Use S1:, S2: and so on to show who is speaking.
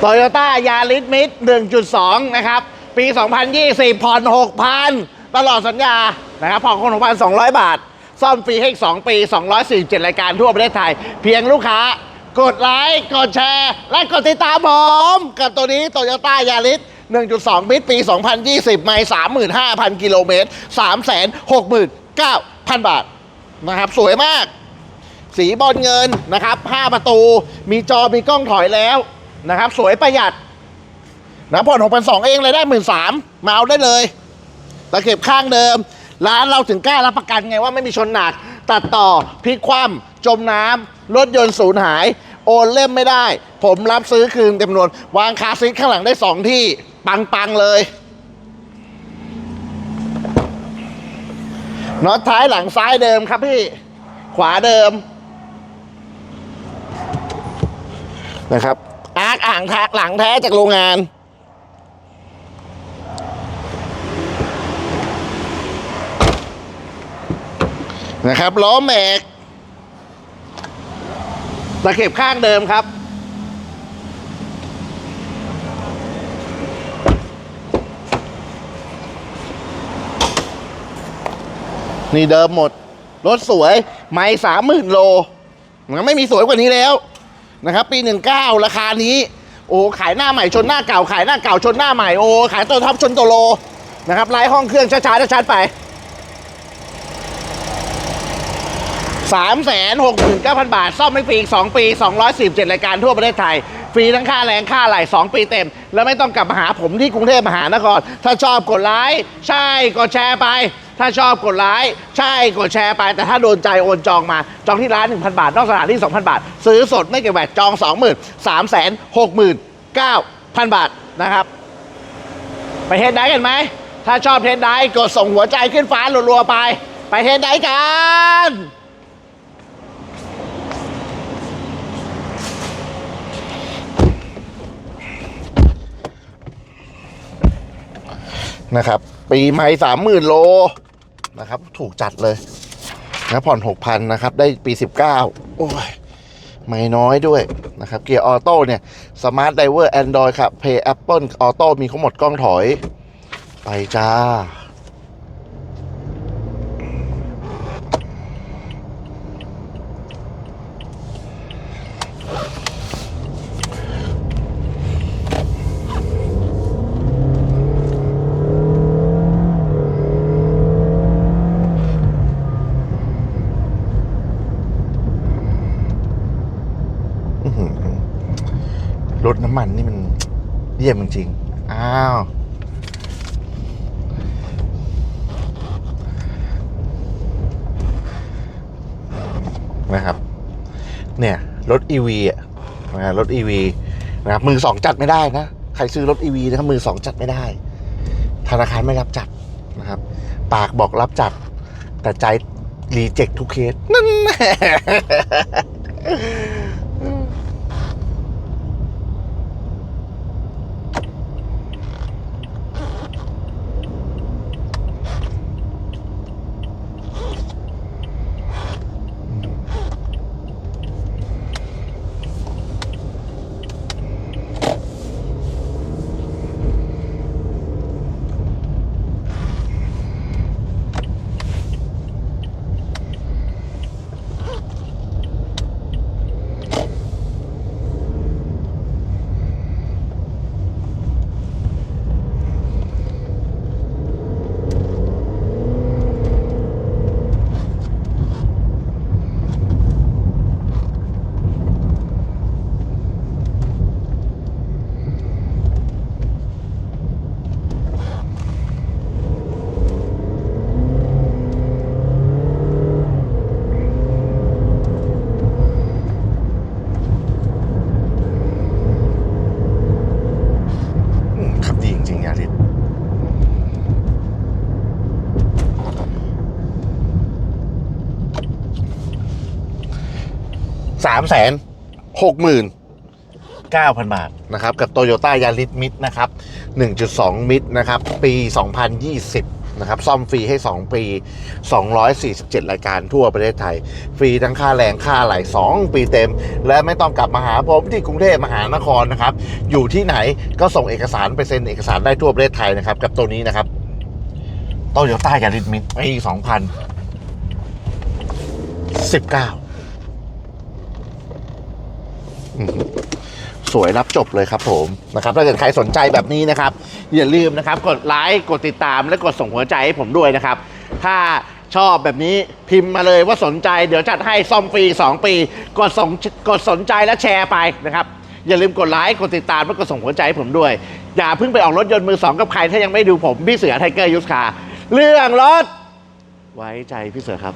S1: โตโยต้ายาริสมิด1.2 นะครับ ปี 2020 ผ่อน 6,000 ตลอดสัญญา นะครับ ผ่อนคน6,200 บาท ซ่อมฟรีให้อีก 2 ปี 247 รายการทั่วประเทศไทย เพียงลูกค้ากดไลค์ กดแชร์ และกดติดตามผม กับตัวนี้โตโยต้ายาริส1.2 มิตรปี 2020 ไม่35,000 กิโลเมตร 369,000 บาท นะครับ สวยมาก สีบอลเงินนะครับ 5 ประตู มีจอมีกล้องถอยแล้ว นะครับ สวยประหยัดนะผ่อน6 2 0 0เองเลยได้1 3ื่นสามมาเอาได้เลยตะเข็บข้างเดิม ร้านเราถึงกล้ารับประกันไงว่าไม่มีชนหนัก ตัดต่อพลิกคว่ำจมน้ำรถยนต์สูญหาย โอนเล่มไม่ได้ ผมรับซื้อคืนเต็มจำนวน วางคาซีทข้างหลังได้2ที่ ปัง ๆ เลยน็อตท้ายหลังซ้ายเดิมครับพี่ ขวาเดิมนะครับ อ่างแท้หลังแท้จากโรงงาน นะครับล้อแม็กตะเข็บข้างเดิมครับ นี่เดิมหมด รถสวย ไม่สามหมื่นโลมันไม่มีสวยกว่านี้แล้วนะครับ ปี 19 ราคานี้ โอ้ขายหน้าใหม่ชนหน้าเก่าขายหน้าเก่าชนหน้าใหม่โอ้ขายตัวท็อปชนตัวโลนะครับไล่ห้องเครื่องช้าๆช้าๆไป3 6 9 0 0 0 บาท ซ่อมไม่ฟรีอีก2ปี217รายการทั่วประเทศไทย ฟรีทั้งค่าแรงค่าไหล2 ปีเต็ม แล้วไม่ต้องกลับมาหาผมที่กรุงเทพมหานคร ถ้าชอบกดไลค์ใช่กดแชร์ไป ถ้าชอบกดไลค์ใช่กดแชร์ไป แต่ถ้าโดนใจโอนจองมา จองที่ร้าน 1,000 บาท นอกสถานที่ 2,000 บาท ซื้อสดไม่เก็บแวดจอง 20,000 369,000 บาทนะครับ ไปเทสได้กันไหม ถ้าชอบเทสได้กดส่งหัวใจขึ้นฟ้ารัวๆไป ไปเทสได้กันนะครับ ปีใหม่สามหมื่นโล นะครับ ถูกจัดเลยนะผ่อนหกพันนะครับ ได้ปีสิบเก้าโอ้ย ไม่น้อยด้วยนะครับ เกียร์ออโต้เนี่ยสมาร์ทไดเวอร์แอนดรอยครับเพย์แอปเปิลออโต้มีข้งหมดกล้องถอย ไปจ้า อื้อหือรถ น้ำมันนี่มันเยี่ยมจริงๆ อ้าว นะครับ เนี่ย รถ EV อะนะรถ EV นะครับมือสองจัดไม่ได้นะ ใครซื้อรถ EV นะครับมือสองจัดไม่ได้ ธนาคารไม่รับจัดนะครับ ปากบอกรับจัด แต่ใจรีเจ็คทุกเคสนั่น สามแสนหกหมื่นเก้าพันบาทนะครับ กับโตโยต้ายาริสมิดนะครับ1.2มิดนะครับ ปี2020นะครับซ่อมฟรีให้ 2 ปี 247 รายการทั่วประเทศไทย ฟรีทั้งค่าแรงค่าไหล2 ปีเต็ม และไม่ต้องกลับมาหาผมที่กรุงเทพมหานครนะครับ อยู่ที่ไหนก็ส่งเอกสารไปเซ็นเอกสารได้ทั่วประเทศไทยนะครับ กับตัวนี้นะครับโตโยต้ายาริสมิตปี2019 สวยรับจบเลยครับผมนะครับถ้าเกิดใครสนใจแบบนี้นะครับ อย่าลืมนะครับ กดไลค์กดติดตามและกดส่งหัวใจให้ผมด้วยนะครับ ถ้าชอบแบบนี้พิมพ์มาเลยว่าสนใจเดี๋ยวจัดให้ซ่อมฟรี 2 ปี กดส่งกดสนใจและแชร์ไปนะครับ อย่าลืมกดไลค์กดติดตามและกดส่งหัวใจให้ผมด้วย อย่าเพิ่งไปออกรถยนต์มือสองกับใครถ้ายังไม่ดูผมพี่เสือไทเกอร์ยุสคาเรื่องรถไว้ใจพี่เสือครับ